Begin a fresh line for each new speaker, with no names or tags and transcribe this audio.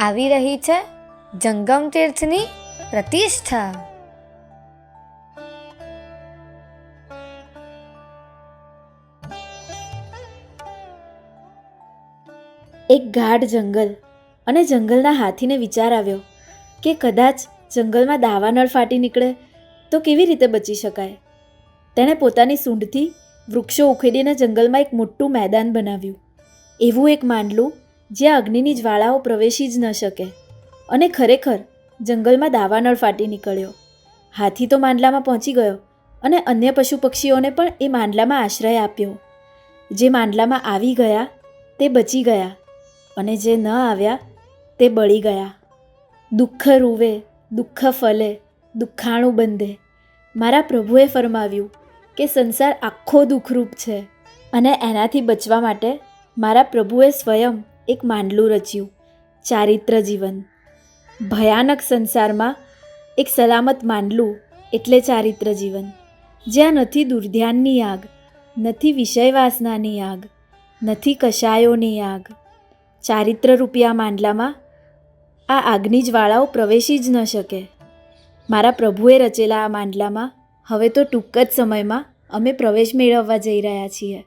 આવી રહી છે જંગમ તીર્થની પ્રતિષ્ઠા.
એક ગાઢ જંગલ અને જંગલના હાથીને વિચાર આવ્યો કે કદાચ જંગલમાં દાવાનળ ફાટી નીકળે તો કેવી રીતે બચી શકાય? તેણે પોતાની સૂંઢથી વૃક્ષો ઉખેડીને જંગલમાં એક મોટું મેદાન બનાવ્યું. એવું એક માંડલું જ્યાં અગ્નિની જ્વાળાઓ પ્રવેશી જ ન શકે. અને ખરેખર, જંગલમાં દાવાનળ ફાટી નીકળ્યો. હાથી તો માંડલામાં પહોંચી ગયો અને અન્ય પશુ પક્ષીઓને પણ એ માંડલામાં આશ્રય આપ્યો. જે માંડલામાં આવી ગયા, તે બચી ગયા અને જે ન આવ્યા, તે બળી ગયા. દુઃખ રૂવે, દુઃખ ફલે, દુઃખાણું બંધે. મારા પ્રભુએ ફરમાવ્યું કે સંસાર આખો દુઃખરૂપ છે અને એનાથી બચવા માટે મારા પ્રભુએ સ્વયં એક માંડલું રચ્યું, ચારિત્ર જીવન. ભયાનક સંસારમાં એક સલામત માંડલું એટલે ચારિત્ર જીવન. જ્યાં નથી દુર્ધ્યાનની આગ નથી વિષય વાસનાની આગ નથી કશાયોની આગ ચારિત્ર રૂપિયા માંડલામાં આ આગની જ્વાળાઓ પ્રવેશી જ ન શકે. મારા પ્રભુએ રચેલા આ માંડલામાં હવે તો ટૂંક જ સમયમાં અમે પ્રવેશ મેળવવા જઈ રહ્યા છીએ.